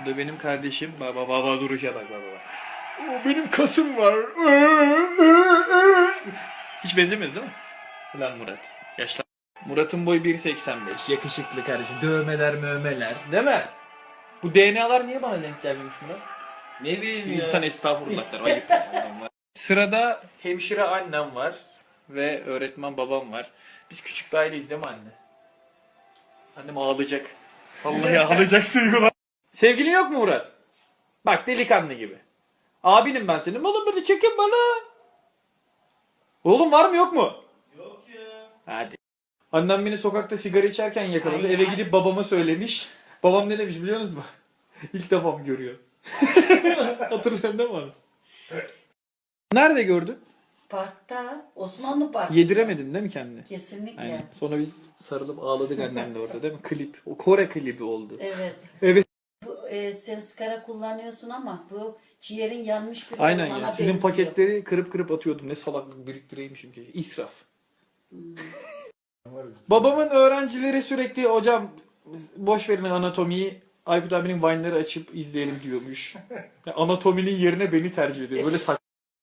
Bu da benim kardeşim. Baba baba duruşa bak baba bak. O benim kasım var. Hiç benzemez değil mi? Ulan Murat. Yaşlı. Murat'ın boyu 1.85. Yakışıklı kardeşim. Dövmeler mövmeler. Değil mi? Bu DNA'lar niye bana denk gelmemiş Murat? Ne bileyim ya. İnsan estağfurullah der. Ayıp. Sırada hemşire annem var. Ve öğretmen babam var. Biz küçük bir aileyiz değil mi anne? Annem ağlayacak. Vallahi ağlayacak duygular. Sevgilin yok mu Murat? Bak delikanlı gibi. Abinim ben senin. Oğlum beni çekin bana. Oğlum var mı yok mu? Yok ya. Hadi. Annem beni sokakta sigara içerken yakaladı. Ay, Eve ay. gidip babama söylemiş. Babam ne demiş biliyor musunuz? İlk defa mı görüyor? Hatırlıyorsun değil mi onu? Nerede gördün? Parkta, Osmanlı Parkı. Yediremedin değil mi kendini? Kesinlikle. Aynen. Sonra biz sarılıp ağladık annemle orada değil mi? Klip. O Kore klibi oldu. Evet. Evet. E, sen sigara kullanıyorsun ama bu ciğerin yanmış bir Aynen ormana ya. Sizin benziyor. paketleri kırıp kırıp atıyordum. Ne salaklık biriktireymişim ki. İsraf. Babamın öğrencileri sürekli hocam boş verin anatomiyi Aykut abinin Vine'ları açıp izleyelim diyormuş. Ya anatominin yerine beni tercih ediyor. Böyle saç.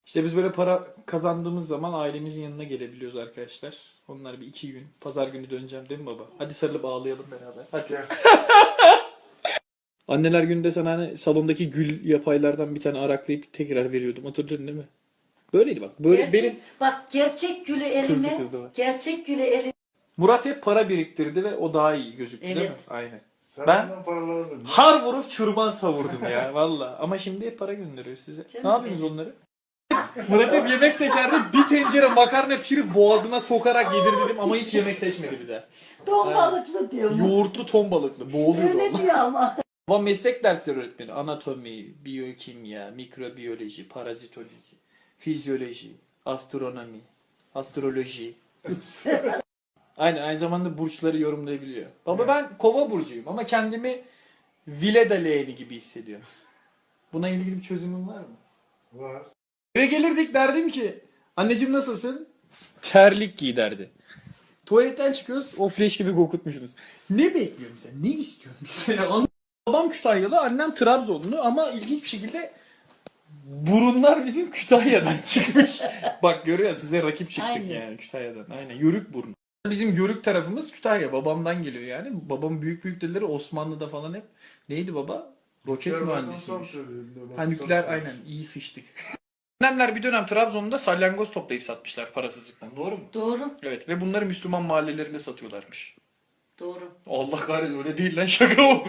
İşte biz böyle para kazandığımız zaman ailemizin yanına gelebiliyoruz arkadaşlar. Onlar bir iki gün. Pazar günü döneceğim değil mi baba? Hadi sarılıp ağlayalım beraber. Hadi. Anneler gününde sana hani salondaki gül yapaylardan bir tane araklayıp tekrar veriyordum. Hatırlıyorsun değil mi? Böyleydi bak. Böyle Gerçek, benim Bak gerçek gülü eline, Kızdı kızdı bak. gerçek gülü eline. Murat hep para biriktirdi ve o daha iyi gözüktü değil mi? Evet. Aynen. Sen Ben- Har vurup çurban savurdum ya valla. Ama şimdi hep para gönderiyor size. Canım ne yapıyorsunuz onları? Murat hep yemek seçerdi. Bir tencere makarna pişirip boğazına sokarak yedirdim ama hiç yemek seçmedi bir de. Ton Evet. balıklı diyor mu? Yoğurtlu ton balıklı. Boğuluyordu Öyle diyor ama. Babam meslek dersleri öğretmeni. Anatomi, biyokimya, mikrobiyoloji, parazitoloji, fizyoloji, astronomi, astroloji. Aynen aynı zamanda burçları yorumlayabiliyor. Baba ben kova burcuyum ama kendimi Vileda leğeni gibi hissediyorum. Buna ilgili bir çözümün var mı? Var. Eve gelirdik derdim ki anneciğim nasılsın? Terlik giy derdi. Tuvaletten çıkıyoruz o flash gibi kokutmuşsunuz. Ne bekliyorsun sen? Ne istiyorsun mesela? Babam Kütahyalı, annem Trabzonlu ama ilginç bir şekilde burunlar bizim Kütahya'dan çıkmış. Bak görüyor musun? size rakip çıktık Aynen. yani Kütahya'dan. Aynen yörük burnu. Bizim yörük tarafımız Kütahya. Babamdan geliyor yani. Babamın büyük büyük dedeleri Osmanlı'da falan hep. Neydi baba? Roket mühendisiymiş. Ha nükleer aynen iyi sıçtık. Annemler bir dönem Trabzon'da salyangoz toplayıp satmışlar parasızlıktan. Doğru mu? Doğru. Evet ve bunları Müslüman mahallelerinde satıyorlarmış. Doğru. Allah kahretsin öyle değil lan şaka o.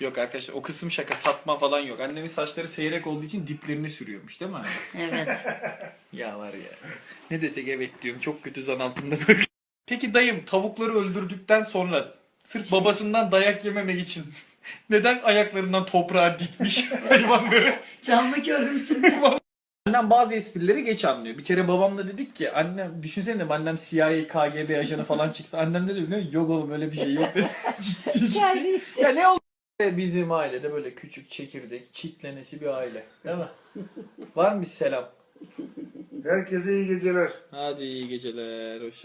Yok arkadaşlar o kısım şaka satma falan yok. Annemin saçları seyrek olduğu için diplerini sürüyormuş değil mi anne? Evet. ya var ya. Ne desek evet diyorum çok kötü zan altında bak. Peki dayım tavukları öldürdükten sonra sırf babasından dayak yememek için neden ayaklarından toprağa dikmiş hayvanları? Canlı görürsün. Annem bazı esprileri geç anlıyor. Bir kere babamla dedik ki annem düşünsene annem CIA, KGB ajanı falan çıksa annem ne diyor? Yok oğlum öyle bir şey yok dedi. ciddi ciddi. Ya ne oldu? Bizim ailede böyle küçük çekirdek, çitlenesi bir aile. Değil mi? Var mı bir selam? Herkese iyi geceler. Hadi iyi geceler. Hoşça